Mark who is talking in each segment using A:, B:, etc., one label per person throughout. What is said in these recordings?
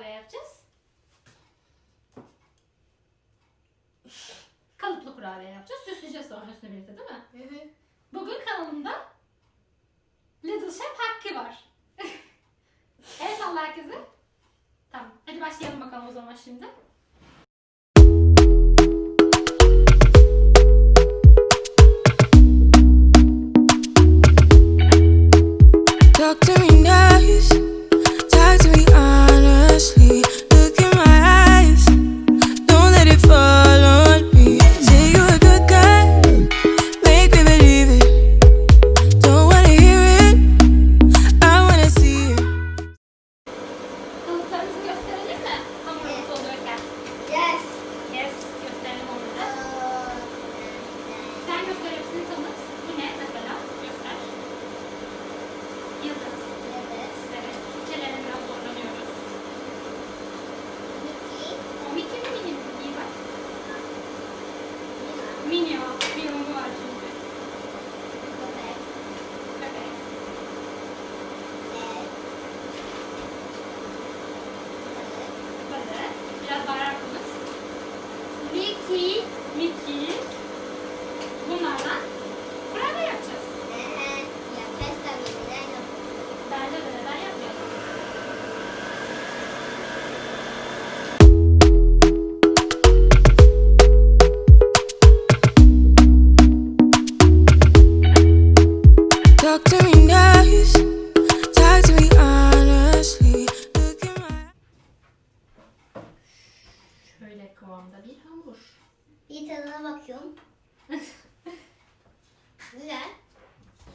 A: klavye yapacağız? Kalıplı kurabiye yapacağız.
B: Süsleyeceğiz sonra üstüne birlikte
A: değil mi? Bir
C: tadına bakıyorum. Güzel.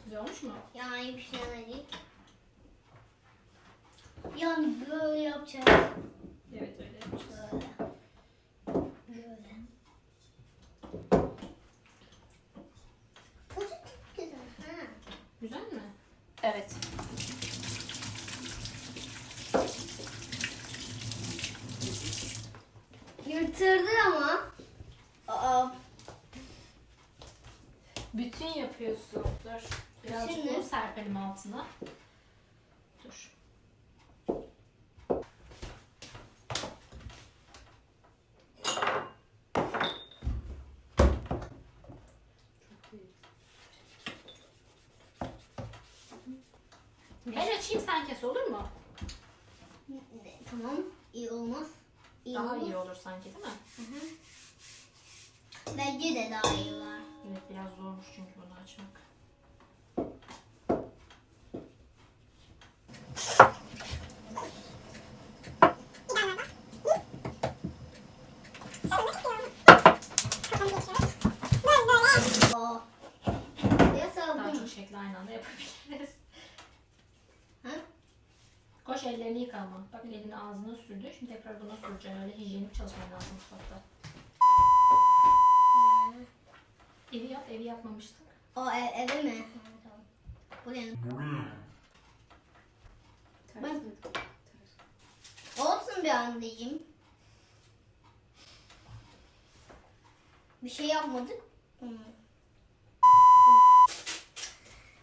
A: Güzel olmuş mu?
C: Yani bir şey değil. Yani böyle yapacağız.
A: Evet öyle yapacağız.
C: Böyle. Böyle. Bu güzel. Ha.
A: Güzel mi? Evet.
C: Yırtırdı ama.
A: Bütün yapıyorsun. Dur. Birazcık Bütün serpelim altına. pilavını ağzına sürdü. Şimdi tekrar buna süreceğim. Öyle hijyenik çalışman lazım mutfakta. Ee, evi yap, evi yapmamıştık.
C: O ev, eve mi? Ha, tamam. Buraya. Ben- Olsun bir anneciğim. Bir şey yapmadık. Hmm.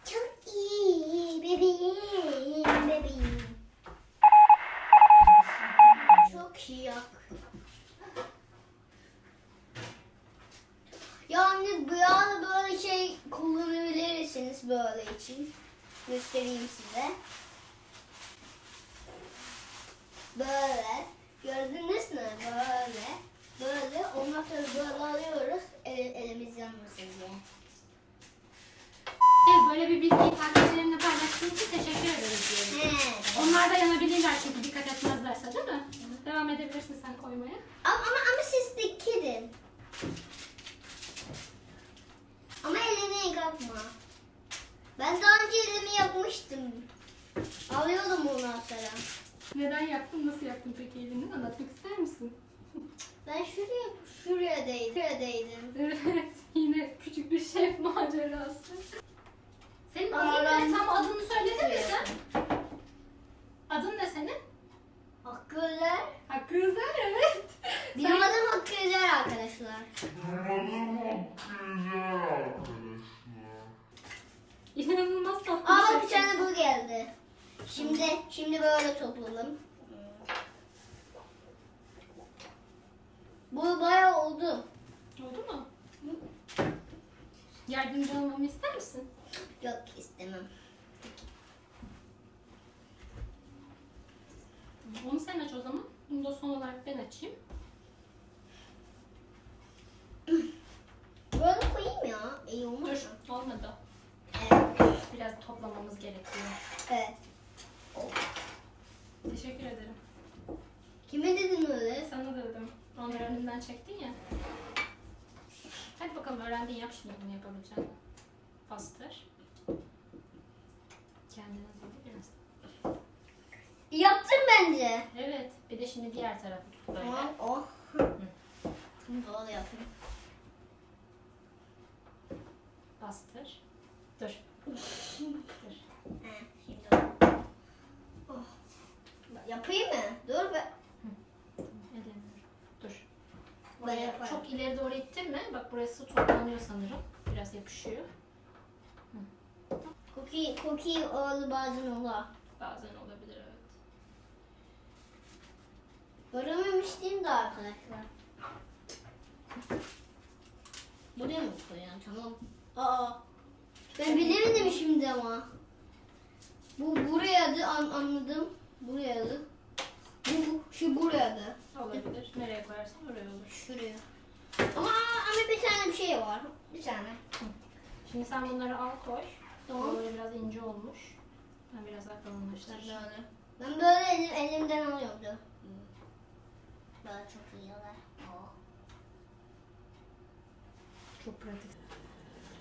C: Çok iyi bebeğim. kıyak. Yani biraz böyle şey kullanabilirsiniz böyle için. Göstereyim size. Böyle. Gördünüz mü? Böyle. Böyle. Ondan sonra böyle alıyoruz.
A: Maya? Son olarak ben açayım.
C: Böyle koyayım ya. İyi olmaz mı?
A: Dur, olmadı.
C: Evet.
A: Biraz toplamamız gerekiyor.
C: evet.
A: Teşekkür ederim.
C: Kime dedin öyle?
A: Sana dedim. Onları önümden çektin ya. Hadi bakalım öğrendin yap şimdi bunu yapabileceğini. Bastır. Kendine
C: Yaptım bence.
A: Evet. Bir de şimdi diğer tarafı tut böyle.
C: Tamam. Oh. Şimdi doğru yapayım.
A: Bastır. Dur. Dur.
C: He, şimdi oldu. Oh. Yapayım mı? Dur be.
A: Dur.
C: Ben yaparım.
A: çok ileri doğru ittirme. Bak burası toplanıyor sanırım. Biraz yapışıyor.
C: Cookie, cookie oldu bazen olur.
A: Bazen olabilir evet.
C: Görememiştim de arkadaşlar. Buraya mı koyuyorsun? Tamam. Aa. Ben bilemedim şimdi ama. Bu buraya an, anladım. Buraya Bu şu buraya
A: Olabilir. Nereye koyarsan oraya olur.
C: Şuraya. Ama ama bir tane bir şey var. Bir tane.
A: Şimdi sen bunları al koy.
C: Tamam.
A: Böyle biraz ince olmuş. Ben biraz daha kalınlaştıracağım.
C: Böyle. Ben böyle elim, elimden alıyordu. Böyle çok iyi olur. Oh.
A: Çok pratik.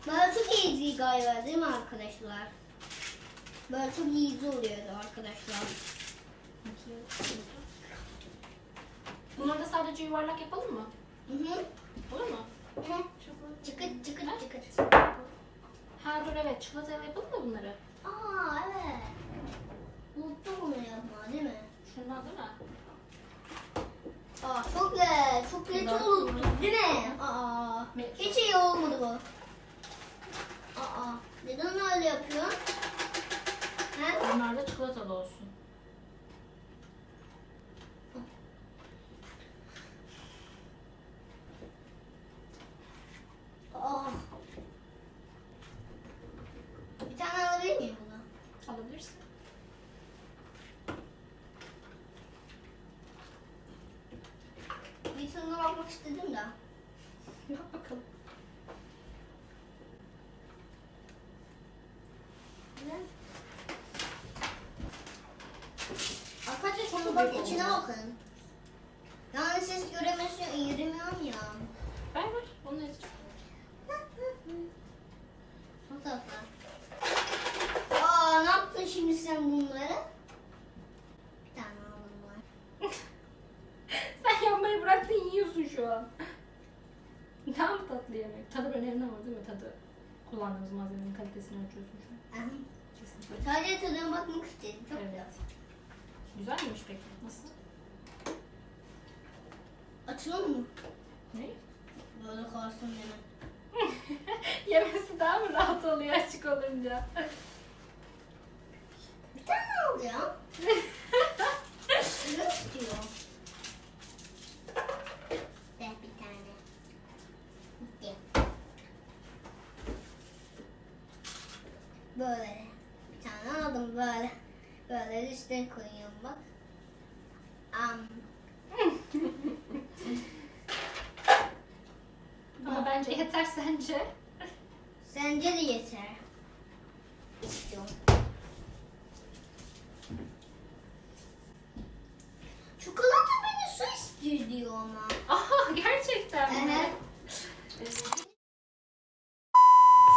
C: Böyle çok iyi galiba değil mi arkadaşlar? Böyle çok iyi oluyordu arkadaşlar.
A: Bunları da sadece yuvarlak yapalım mı?
C: Hı hı.
A: Olur mu?
C: Hı. Çıkıt çıkıt çıkıt.
A: Ha dur evet çikolatayla yapalım mı bunları?
C: Aa evet. Unuttum bunu yapma değil mi?
A: Şundan değil mi?
C: Aa çok güzel. Çok
A: Bunlar-
C: oldu değil mi? Aa. Hiç iyi olmadı bu. Aa. Neden öyle yapıyorsun? He?
A: Bunlar da çikolatalı olsun.
C: Aa. Bir tane alabilir miyim bunu?
A: Alabilirsin.
C: Bir tane bakmak istedim de.
A: Bak bakalım.
C: Ne?
A: Arkadaşlar çok
C: Şunu
A: büyük
C: bak içine
A: oldu.
C: bakın. Yani siz göremiyorsun, yürümüyorum ya.
A: Ver ver. Onu ezeceğim.
C: Çok tatlı. Aa ne yaptın şimdi sen bunları? Bir tane aldım var.
A: Sen yapmayı bıraktın yiyorsun şu an. Daha mı tatlı yemek? Tadı önemli ama değil mi? Tadı. Kullandığımız malzemenin kalitesini ölçüyorsun şu an.
C: Aha.
A: Kesinlikle.
C: Sadece tadına bakmak istedim. Çok
A: Evet.
C: güzel.
A: Güzel miymiş peki? Nasıl?
C: Açalım mı?
A: Ne?
C: Böyle kalsın deme.
A: Yemesi daha mı rahat oluyor açık olunca?
C: Bir tane alacağım. Ne istiyor? Ver bir tane. Bitti. Böyle. Bir tane aldım böyle. Böyle üstüne koyuyorum bak. Am.
A: Ama bence yeter sence.
C: Sence de yeter. İstiyorum. Çikolata beni su istiyor diyor ama.
A: Aha gerçekten mi?
C: Evet.
A: Evet.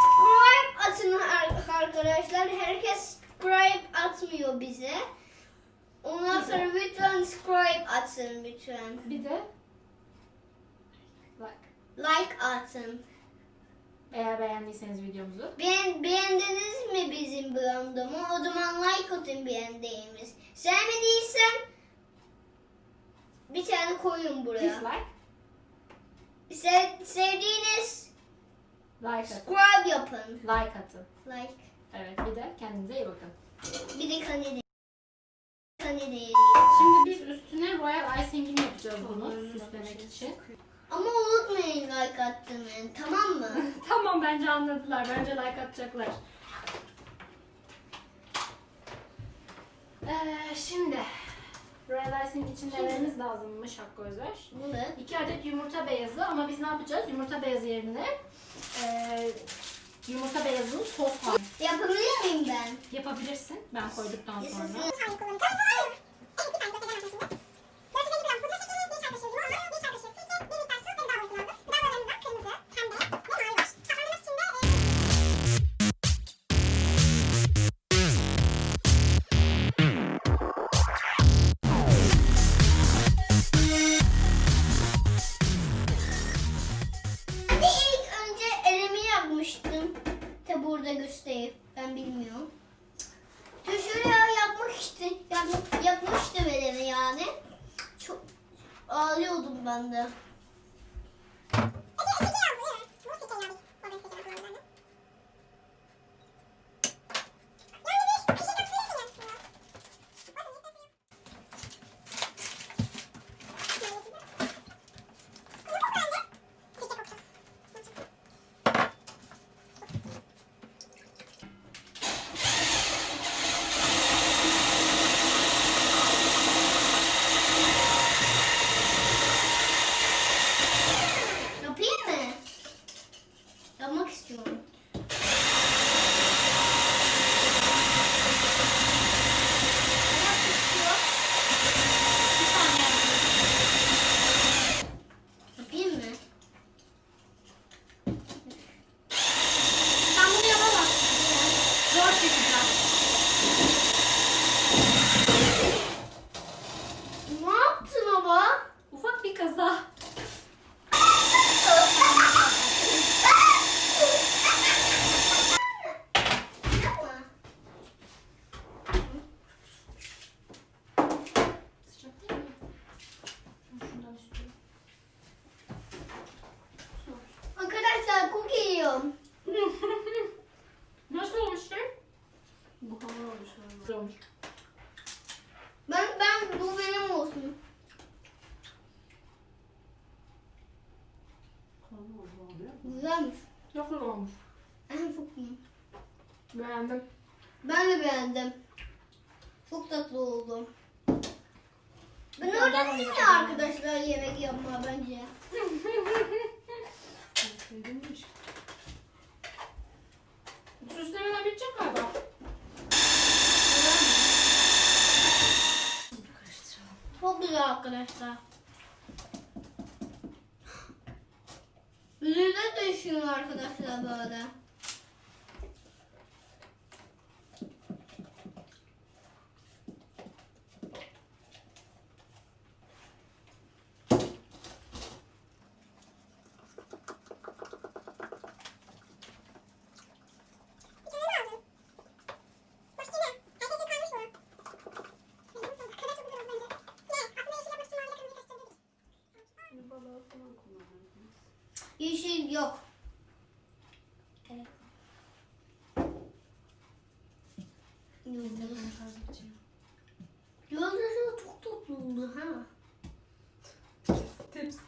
C: Subscribe atın ar- arkadaşlar. Herkes subscribe atmıyor bize. Ondan
A: Bize.
C: sonra lütfen subscribe atın lütfen.
A: Bir de bak
C: Like atın.
A: eğer beğendiyseniz videomuzu
C: Beğen, beğendiniz mi bizim bölümümü? O zaman like atın beğendiğimiz. Sevmediysen bir tane koyun buraya.
A: dislike,
C: Sev, sevdiğiniz
A: like atın.
C: subscribe yapın.
A: Like atın.
C: Like.
A: Evet bir de kendinize iyi bakın.
C: Bir de kanedi. Kanedi.
A: Şimdi biz üstüne royal icing'ini yapacağız bunu süslemek için.
C: Ama unutmayın like attığımı. Tamam mı?
A: tamam bence anladılar. Bence like atacaklar. Ee, şimdi Royal Ice'in içinde nelerimiz lazımmış Hakkı Özver?
C: Bu ne?
A: 2 adet yumurta beyazı ama biz ne yapacağız? Yumurta beyazı yerine e, yumurta beyazını sos haline
C: Yapabilir miyim ben?
A: yapabilirsin. Ben koyduktan sonra.
C: Arkadaşlar. Üzerinde düşüyor arkadaşlar böyle. Yeşil yok. Yıldızı çok tatlı oldu ha.
A: Tepsi.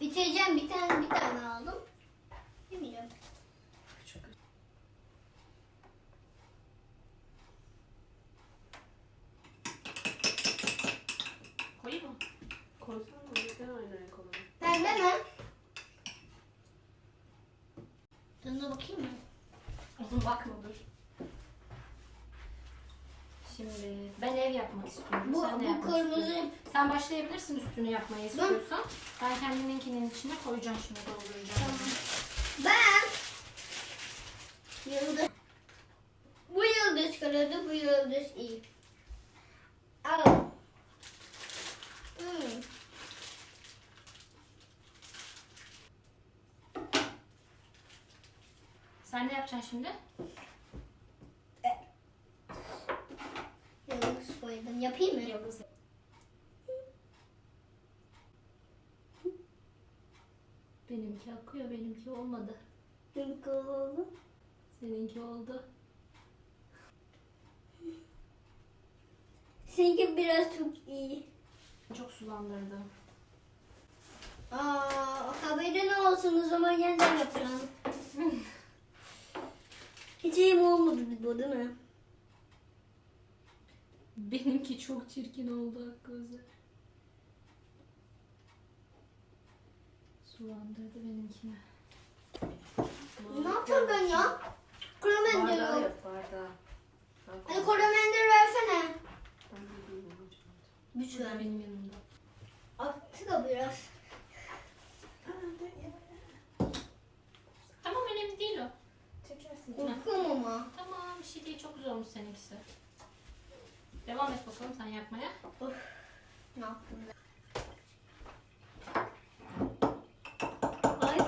C: Bitireceğim bir tane bir tane aldım. Yemeyeceğim.
A: Küçük. Koyayım mı?
D: Koysana aynı renk olur.
C: Pembe mi? Tadına bakayım mı?
A: Oğlum bakma dur. Şimdi ben ev yapmak istiyorum.
C: Bu,
A: Sen
C: bu
A: yapmak
C: kırmızı.
A: istiyorsun? Sen başlayabilirsin üstünü yapmayı istiyorsan. Ben kendiminkinin içine koyacağım şimdi dolduracağım.
C: Ben yıldız. Bu yıldız kırıldı, bu yıldız iyi. Al. Hmm.
A: Sen ne yapacaksın şimdi?
C: Yıldız koydum. Yapayım mı?
A: Yıldız. Benimki akıyor, benimki olmadı.
C: Yıldız oldu.
A: Seninki oldu.
C: Seninki biraz çok iyi.
A: Çok sulandırdı.
C: Aa, haberin olsun o zaman yeniden yapacağım. Hiç iyi olmadı bu değil mi?
A: Benimki çok çirkin oldu Hakkı Özer. Sulandırdı benimkini.
C: Ne yapacağım ben ya?
D: Bardağı
C: yok.
D: yap bardağı. Ben
C: Hani kremendil versene.
D: Ben de bilmiyorum
C: Lütfen.
A: benim yanımda.
C: Attı da biraz.
A: Tamam önemli değil o.
D: Çekersin.
C: Korkuyorum ama.
A: Tamam bir şey değil çok güzel olmuş seninkisi. Devam et bakalım sen yapmaya.
C: Ne yaptım ben? Ay.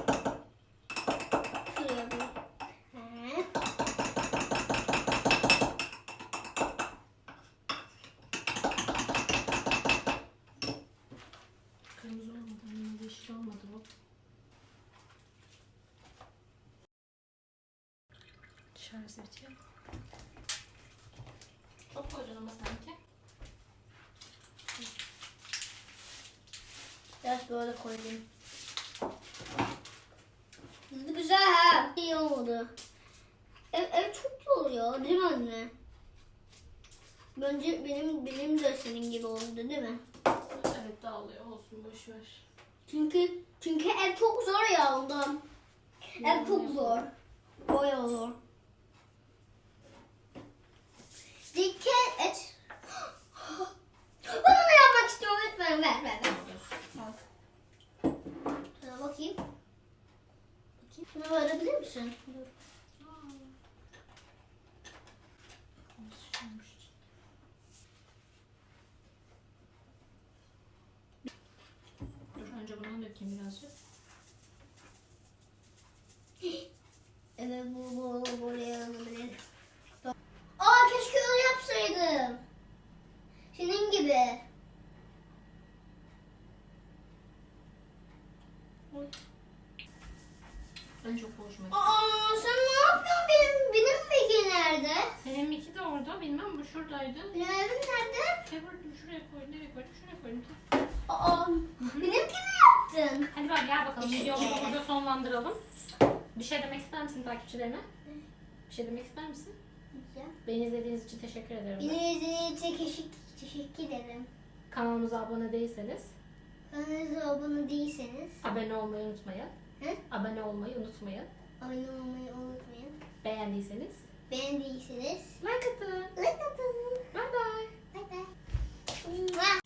C: Şuraya bir. He.
A: Kırmızı olmadı, yanında yeşil olmadı bu. Edeceğim. Çok koydun ama sanki.
C: Biraz böyle koyayım. Güzel ha. İyi oldu. Ev, ev çok iyi oluyor değil mi anne? Bence benim benim de senin gibi oldu değil mi?
A: Evet dağılıyor olsun boş ver.
C: Çünkü çünkü ev çok zor ya ondan. Ev çok zor. Boya zor. Dikkat et. Bunu da yapmak istiyorum lütfen ver ver ver. Al. Şuna bakayım. Bakayım. Şunu verebilir misin? Dur
A: şuraya
C: yaptın.
A: Hadi bak gel bakalım videomuzu burada sonlandıralım. Bir şey demek ister misin takipçilerine? Bir şey demek ister misin? Beni izlediğiniz için teşekkür ederim. ben.
C: Beni izlediğiniz için teşekkür- teşekkür ederim.
A: Kanalımıza abone değilseniz
C: Kanalımıza abone değilseniz
A: abone olmayı unutmayın.
C: Hı?
A: Abone olmayı unutmayın.
C: abone olmayı unutmayın.
A: Beğendiyseniz
C: Beğendiyseniz
A: like atın.
C: like atın. Bye bye. Bay bay.